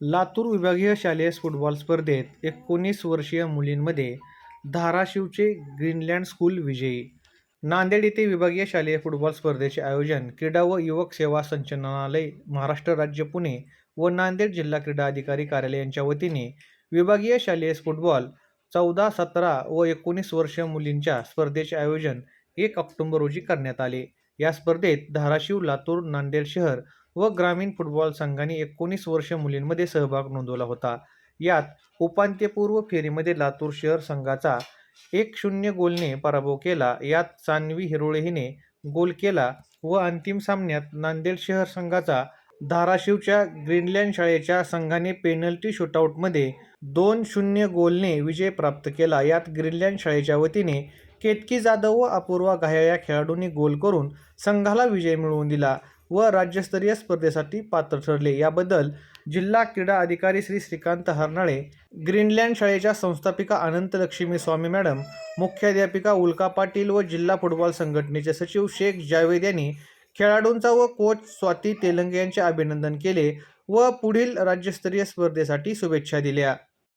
लातूर विभागीय शालेय फुटबॉल स्पर्धेत एकोणीस वर्षीय मुलींमध्ये धाराशिवचे ग्रीनलँड स्कूल विजयी. नांदेड येथे विभागीय शालेय फुटबॉल स्पर्धेचे आयोजन क्रीडा व युवक सेवा संचालनालय महाराष्ट्र राज्य पुणे व नांदेड जिल्हा क्रीडा अधिकारी कार्यालय यांच्या वतीने विभागीय शालेय फुटबॉल चौदा सतरा व एकोणीस वर्षीय मुलींच्या स्पर्धेचे आयोजन एक ऑक्टोंबर रोजी करण्यात आले. या स्पर्धेत धाराशिव लातूर नांदेड शहर व ग्रामीण फुटबॉल संघाने एकोणीस वर्ष मुलींमध्ये सहभाग नोंदवला होता. यात उपांत्यपूर्व फेरीमध्ये लातूर शहर संघाचा एक शून्य गोलने पराभव केला. यात सान्वी हिरोळे हिने गोल केला व अंतिम सामन्यात नांदेड शहर संघाचा धाराशिवच्या ग्रीनलँड शाळेच्या संघाने पेनल्टी शूटआउटमध्ये दोन शून्य गोलने विजय प्राप्त केला. यात ग्रीनलँड शाळेच्या वतीने केतकी जाधव व अपूर्वा घाया या खेळाडूंनी गोल करून संघाला विजय मिळवून दिला. व राज्यस्तरीय स्पर्धेसाठी पात्र ठरले. याबद्दल जिल्हा क्रीडा अधिकारी श्री श्रीकांत हरनाळे ग्रीनलँड शाळेच्या संस्थापिका अनंत लक्ष्मी स्वामी मॅडम मुख्याध्यापिका उल्का पाटील व जिल्हा फुटबॉल संघटनेचे सचिव शेख जावेद यांनी खेळाडूंचा व कोच स्वाती तेलंगे यांचे अभिनंदन केले व पुढील राज्यस्तरीय स्पर्धेसाठी शुभेच्छा दिल्या.